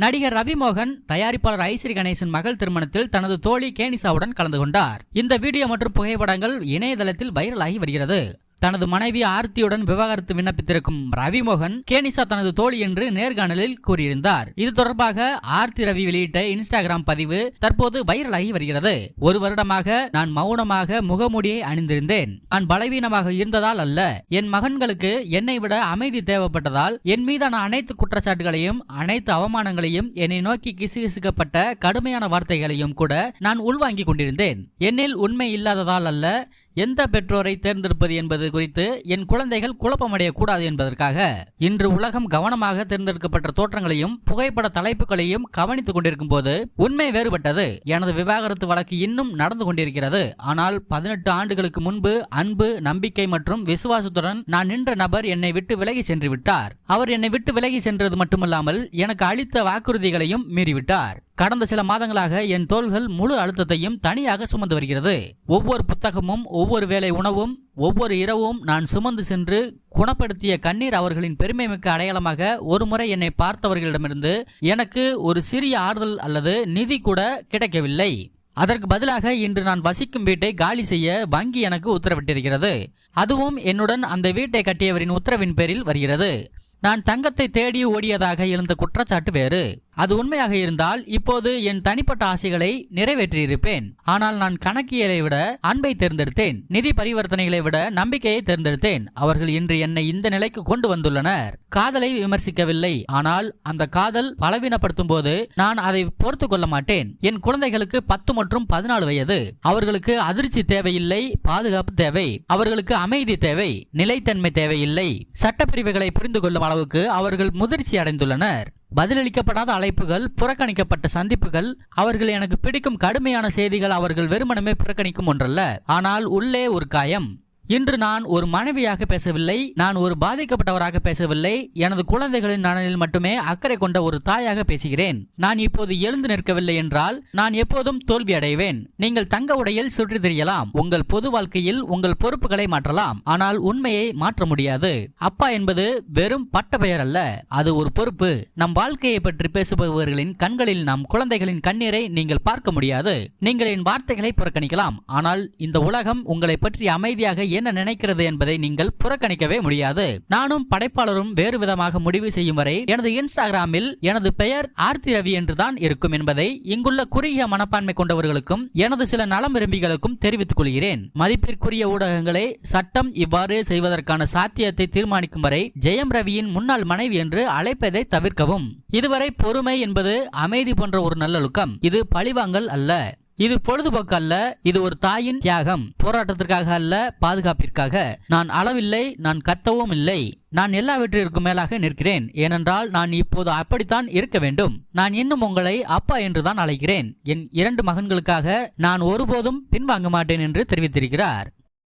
நடிகர் ரவிமோகன் தயாரிப்பாளர் ஐஸ்ரீ கணேசன் மகள் திருமணத்தில் தனது தோழி கேனிசாவுடன் கலந்து கொண்டார். இந்த வீடியோ மற்றும் புகைப்படங்கள் இணையதளத்தில் வைரலாகி வருகிறது. தனது மனைவி ஆர்த்தியுடன் விவாகரத்து விண்ணப்பித்திருக்கும் ரவிமோகன் கேனிசா தனது தோழி என்று நேர்காணலில் கூறியிருந்தார். இது தொடர்பாக ஆர்த்தி ரவி வெளியிட்ட இன்ஸ்டாகிராம் பதிவு தற்போது வைரலாகி வருகிறது. ஒரு வருடமாக நான் மௌனமாக முகமூடியை அணிந்திருந்தேன். நான் பலவீனமாக இருந்ததால் அல்ல. என் மகன்களுக்கு என்னை விட அமைதி தேவைப்பட்டதால் என் மீதான அனைத்து குற்றச்சாட்டுகளையும் அனைத்து அவமானங்களையும் என்னை நோக்கி கிசுகிசுக்கப்பட்ட கடுமையான வார்த்தைகளையும் கூட நான் உள்வாங்கிக் கொண்டிருந்தேன். என்னில் உண்மை இல்லாததால் அல்ல எந்த பெற்றோரை தேர்ந்தெடுப்பது என்பது குறித்து என் குழந்தைகள் குழப்பமடைய கூடாது என்பதற்காக இன்று உலகம் கவனமாக தேர்ந்தெடுக்கப்பட்ட தோற்றங்களையும் புகைப்பட தலைப்புகளையும் கவனித்துக் கொண்டிருக்கும் போது உண்மை வேறுபட்டது. எனது விவாகரத்து வழக்கு இன்னும் நடந்து கொண்டிருக்கிறது. ஆனால் பதினெட்டு ஆண்டுகளுக்கு முன்பு அன்பு நம்பிக்கை மற்றும் விசுவாசத்துடன் நான் நின்ற நபர் என்னை விட்டு விலகி சென்று விட்டார் அவர் என்னை விட்டு விலகி சென்றது மட்டுமல்லாமல் எனக்கு அளித்த வாக்குறுதிகளையும் மீறிவிட்டார். கடந்த சில மாதங்களாக என் தோள்கள் முழு அழுத்தத்தையும் தனியாக சுமந்து வருகிறது. ஒவ்வொரு புத்தகமும் ஒவ்வொரு வேலை உணவும் ஒவ்வொரு இரவும் நான் சுமந்து சென்று குணப்படுத்திய கண்ணீர் அவர்களின் பெருமைமிக்க அடையாளமாக ஒருமுறை என்னை பார்த்தவர்களிடமிருந்து எனக்கு ஒரு சிறிய ஆறுதல் அல்லது நிதி கூட கிடைக்கவில்லை. அதற்கு பதிலாக இன்று நான் வசிக்கும் வீட்டை காலி செய்ய வங்கி எனக்கு உத்தரவிட்டிருக்கிறது. அதுவும் என்னுடன் அந்த வீட்டை கட்டியவரின் உத்தரவின் பேரில் வருகிறது. நான் தங்கத்தை தேடி ஓடியதாக இருந்த குற்றச்சாட்டு வேறு. அது உண்மையாக இருந்தால் இப்போது என் தனிப்பட்ட ஆசைகளை நிறைவேற்றியிருப்பேன். ஆனால் நான் கணக்கியலை விட அன்பை தேர்ந்தெடுத்தேன். நிதி பரிவர்த்தனைகளை விட நம்பிக்கையை தேர்ந்தெடுத்தேன். அவர்கள் இன்று என்னை இந்த நிலைக்கு கொண்டு வந்துள்ளனர். காதலை விமர்சிக்கவில்லை. ஆனால் அந்த காதல் பலவீனப்படுத்தும் போது நான் அதை பொறுத்து கொள்ள மாட்டேன். என் குழந்தைகளுக்கு பத்து மற்றும் பதினாலு வயது. அவர்களுக்கு அதிர்ச்சி தேவையில்லை பாதுகாப்பு தேவை. அவர்களுக்கு அமைதி தேவை நிலைத்தன்மை தேவையில்லை. சட்டப்பிரிவுகளை புரிந்து கொள்ளும் அளவுக்கு அவர்கள் முதிர்ச்சி அடைந்துள்ளனர். பதிலளிக்கப்படாத அழைப்புகள் புறக்கணிக்கப்பட்ட சந்திப்புகள் அவர்கள் எனக்கு பிடிக்கும் கடுமையான செய்திகள் அவர்கள் வெறுமனமே புறக்கணிக்கும் ஒன்றல்ல. ஆனால் உள்ளே ஒரு காயம். இன்று நான் ஒரு மனைவியாக பேசவில்லை நான் ஒரு பாதிக்கப்பட்டவராக பேசவில்லை எனது குழந்தைகளின் நலனில் மட்டுமே அக்கறை கொண்ட ஒரு தாயாக பேசுகிறேன். நான் இப்போது எழுந்து நிற்கவில்லை என்றால் நான் எப்போதும் தோல்வி அடைவேன். நீங்கள் தங்க உடையில் சுற்றி திரியலாம் உங்கள் பொது வாழ்க்கையில் உங்கள் பொறுப்புகளை மாற்றலாம் ஆனால் உண்மையை மாற்ற முடியாது. அப்பா என்பது வெறும் பட்ட பெயர் அல்ல அது ஒரு பொறுப்பு. நம் வாழ்க்கையை பற்றி பேசுபவர்களின் கண்களில் நம் குழந்தைகளின் கண்ணீரை நீங்கள் பார்க்க முடியாது. நீங்கள் என் வார்த்தைகளை புறக்கணிக்கலாம் ஆனால் இந்த உலகம் உங்களை பற்றி அமைதியாக என்ன நினைக்கிறது என்பதை நீங்கள் புறக்கணிக்கவே முடியாது. நானும் படைப்பாளரும் வேறு விதமாக முடிவு செய்யும் வரை எனது இன்ஸ்டாகிராமில் எனது பெயர் ஆர்த்தி ரவி என்றுதான் இருக்கும் என்பதை இங்குள்ள குறுகிய மனப்பான்மை கொண்டவர்களுக்கும் எனது சில நலம் விரும்பிகளுக்கும் தெரிவித்துக் கொள்கிறேன். மதிப்பிற்குரிய ஊடகங்களை சட்டம் இவ்வாறு செய்வதற்கான சாத்தியத்தை தீர்மானிக்கும் வரை ஜெயம் ரவியின் முன்னாள் மனைவி என்று அழைப்பதை தவிர்க்கவும். இதுவரை பொறுமை என்பது அமைதி போன்ற ஒரு நல்லொழுக்கம். இது பழிவாங்கல் அல்ல. இது பொழுதுபோக்கு அல்ல இது ஒரு தாயின் தியாகம். போராட்டத்திற்காக அல்ல பாதுகாப்பிற்காக. நான் அளவில்லை நான் கத்தவும் இல்லை. நான் எல்லாவற்றிற்கும் மேலாக நிற்கிறேன். ஏனென்றால் நான் இப்போது அப்படித்தான் இருக்க வேண்டும். நான் இன்னும் உங்களை அப்பா என்றுதான் அழைக்கிறேன். என் இரண்டு மகன்களுக்காக நான் ஒருபோதும் பின்வாங்க மாட்டேன் என்று தெரிவித்திருக்கிறார்.